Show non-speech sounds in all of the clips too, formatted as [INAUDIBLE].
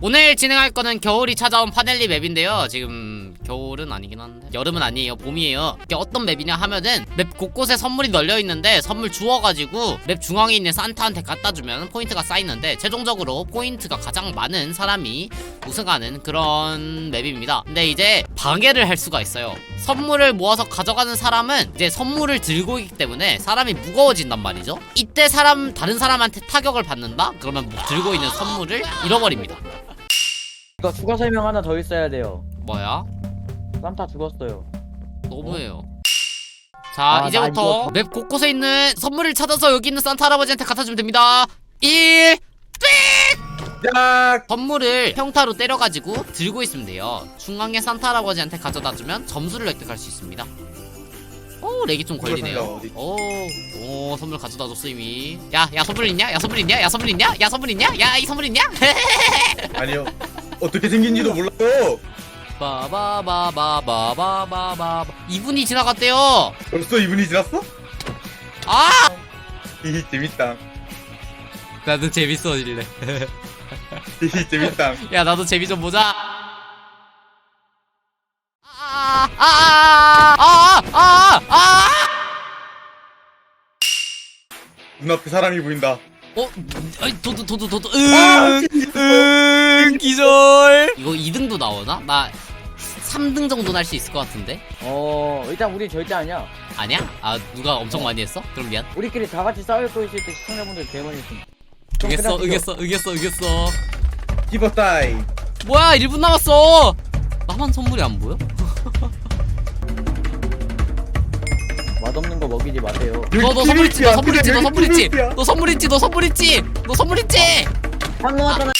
오늘 진행할 거는 겨울이 찾아온 파넬리 맵인데요. 지금 겨울은 아니긴 한데 여름은 아니에요. 봄이에요. 이게 어떤 맵이냐 하면은 맵 곳곳에 선물이 널려 있는데 선물 주워가지고 맵 중앙에 있는 산타한테 갖다 주면 포인트가 쌓이는데 최종적으로 포인트가 가장 많은 사람이 우승하는 그런 맵입니다. 근데 이제 방해를 할 수가 있어요. 선물을 모아서 가져가는 사람은 이제 선물을 들고 있기 때문에 사람이 무거워진단 말이죠. 이때 사람 다른 사람한테 타격을 받는다? 그러면 들고 있는 선물을 잃어버립니다. 이거 추가 설명 하나 더 있어야 돼요. 뭐야? 산타 죽었어요. 너무해요. 자, 아, 나 이제부터 이거- 맵 곳곳에 있는 선물을 찾아서 여기 있는 산타 할아버지한테 갖다 주면 됩니다. 1 야! 선물을 평타로 때려가지고 들고 있으면 돼요. 중앙에 산타 할아버지한테 가져다 주면 점수를 획득할 수 있습니다. 오, 렉이 좀 걸리네요. 어디? 오, 오, 선물 가져다 줬어 이미. 야, 야 선물 있냐? 야 선물 있냐? 야 선물 있냐? 야 선물 있냐? 야 이 선물 있냐? [LAUGHS] 아니요. 어떻게 생긴지도 몰라요. 바바바바바바바바. 2분이 지나갔대요. 벌써 2분이 지났어? 아, 히히 재밌다. 나도 재밌어질래. 히히 재밌다. [LAUGHS] 야 나도 재미 좀 보자. 아, 아아아아아아 아. 눈앞에 사람이 보인다. 어, 아이 도도 도도 도도. 응, 응, 기절. 이거 2등도 나오나? 나 3등 정도 날 수 있을 것 같은데. 어 일단 우리 절대 아니야. 아니야? 아 누가 엄청 많이 했어? 그럼 미안. 우리끼리 다 같이 싸울 거 있을 때 시청자분들 제일 많이 했습니다. 응했어, 응했어, 응했어, 응했어. 히버 타이. 뭐야, 1분 남았어. 나만 선물이 안 보여? 맛없는 거 먹이지 마세요. 너, 너 선물 있지? 너 선물 있지? 너 선물 있지? 너 선물 있지? 너 선물 있지? 너 선물 있지? 성공하잖아.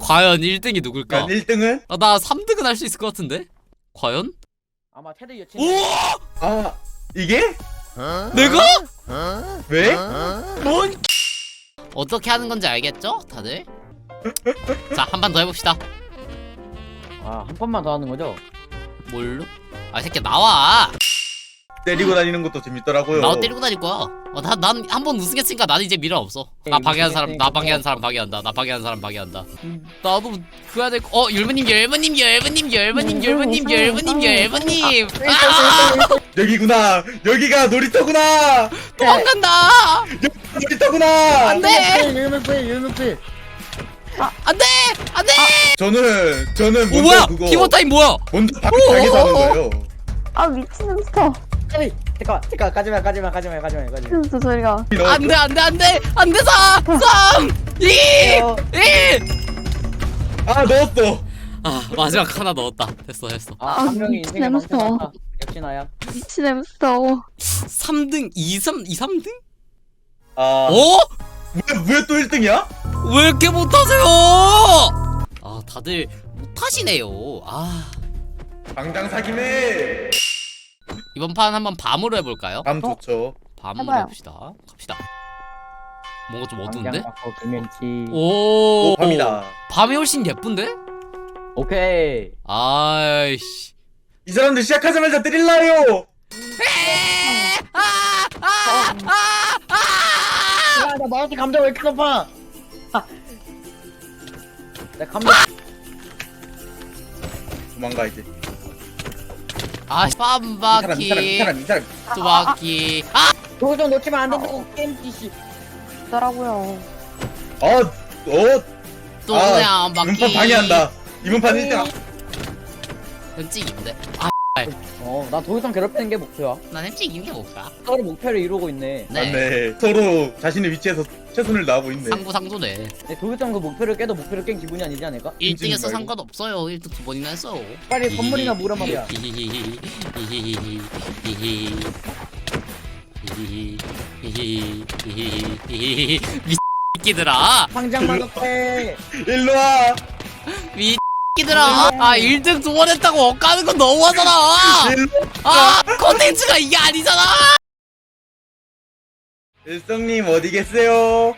과연 1등이 누굴까? 난 1등은? 아, 나 3등은 할 수 있을 것 같은데? 과연? 아마 테드 여친. 오! 아, 이게? 내가? 왜? 뭔? 어떻게 하는 건지 알겠죠? 다들? 자, 한 판 더 해봅시다. 아한 번만 더 하는 거죠? 뭘로? 아, 이 새끼 나와! 때리고 다니는 것도 재밌더라고요. 나 때리고 다닐 거야. 어, 나, 난한 번 우승했으니까 난 이제 미련 없어. 나 방해하는 사람, 나 방해하는 사람 방해한다. 나 방해하는 사람 방해한다. 나도 그래야 될 거. 어, 율무님, 율무님, 율무님, 율무님, 율무님, 율무님, 율무님. 아, [LAUGHS] 여기구나. 여기가 놀이터구나. 도망간다. 놀이터구나. 안 돼. 유물풀 유물풀. 안 돼! 안 돼! 저는 저는 오, 먼저 뭐야? 그거 타임 뭐야? 먼저 오, 방해당해서 하는 오, 오. 거예요. 아 미친 햄스터 까비. 잠깐 잠깐 가지마 가지마 가지마 가지마 가지마. 햄스터 소리가 안 돼, 안 돼, 안 돼! 안 돼, 4! 3! 2! 1! 아 넣었어. 아, 마지막 하나 넣었다. 됐어, 됐어. 아한 아, 명이 미친 인생에 햄스터. 망쳤다. 역시 나야. 미친 햄스터 3등, 2, 3, 2, 3등? 아, 어? 왜왜 또 1등이야? 왜 이렇게 못하세요? 아, 다들 못하시네요. 아, 당장 사기네. 이번 판 한번 밤으로 해볼까요? 감 좋죠. 밤으로 해봐요. 해봅시다. 갑시다. 뭔가 좀 어두운데? 바꿔 김현치. 오, 오, 밤이다. 밤이 훨씬 예쁜데? 오케이. 아이씨. 이 사람들 시작하자마자 때릴라요. 아, 아, 아, 아! 야 나 마우스 감자 왜 이렇게 높아? 아. 나 감자. 도망가 이제. 아, 이 사람 이 빰바퀴, 사람 이 사람. 두 바퀴. 아, 도전 놓치면 안 된다고 게임 씨. 있더라고요 어, 어, 또 아, 그냥 한 바퀴. 이번 판 방해한다. 이번 판 1등. 햄찌기인데? 아, 어, 나 더 이상 괴롭히는 게 목표야. 난 햄찌기인 게 뭐야? 서로 목표를 이루고 있네. 네. 맞네. 서로 자신의 위치에서 최선을 다하고 있네. 상부 상조네. 근데 더 이상 그 목표를 깨도 목표를 깬 기분이 아니지 않을까? 1등에서 말고. 상관없어요. 1등 두 번이나 했어요. 빨리 선물이나 물어 말이야. 미끼들아 당장 만족해. 일로 와. 미 끼들아 아 1등 두 번 했다고 엇가는 건 너무하잖아. 아 콘텐츠가 이게 아니잖아 일성님 어디 계세요?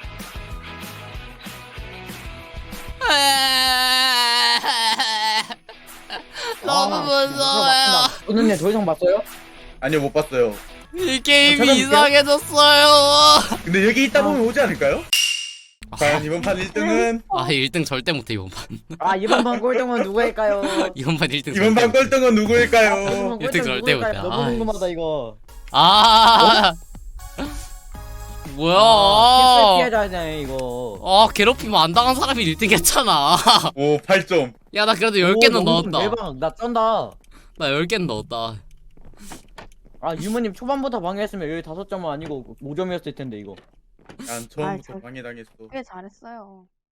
[LAUGHS] 너무 아, 무서워요 오늘 얘더 이상 봤어요? 아니요 못 봤어요. 이 게임이. 이상해졌어요 근데 여기 있다 보면 오지 않을까요? 과연 이번 판 1등은 아 1등 절대 못해 이번 판 아 이번 판 꼴등은 누구일까요? [LAUGHS] 이번 판 1등 이번 판 꼴등은 누구일까요? 일등 절대? 못해. 너무 아이. 궁금하다 이거. 아 뭐야 아, 피해자네 이거. 아 괴롭히면 안 당한 사람이 1등 했잖아 [LAUGHS] 오 8점. 야 나 그래도 10개는 오, 영웅 넣었다 대박 나 쩐다. 나 10개는 넣었다 아 유모님 초반부터 방해했으면 여기 다섯 점은 아니고 5점이었을 텐데 이거. 난 처음부터 저- 방해당했어. 꽤 잘했어요.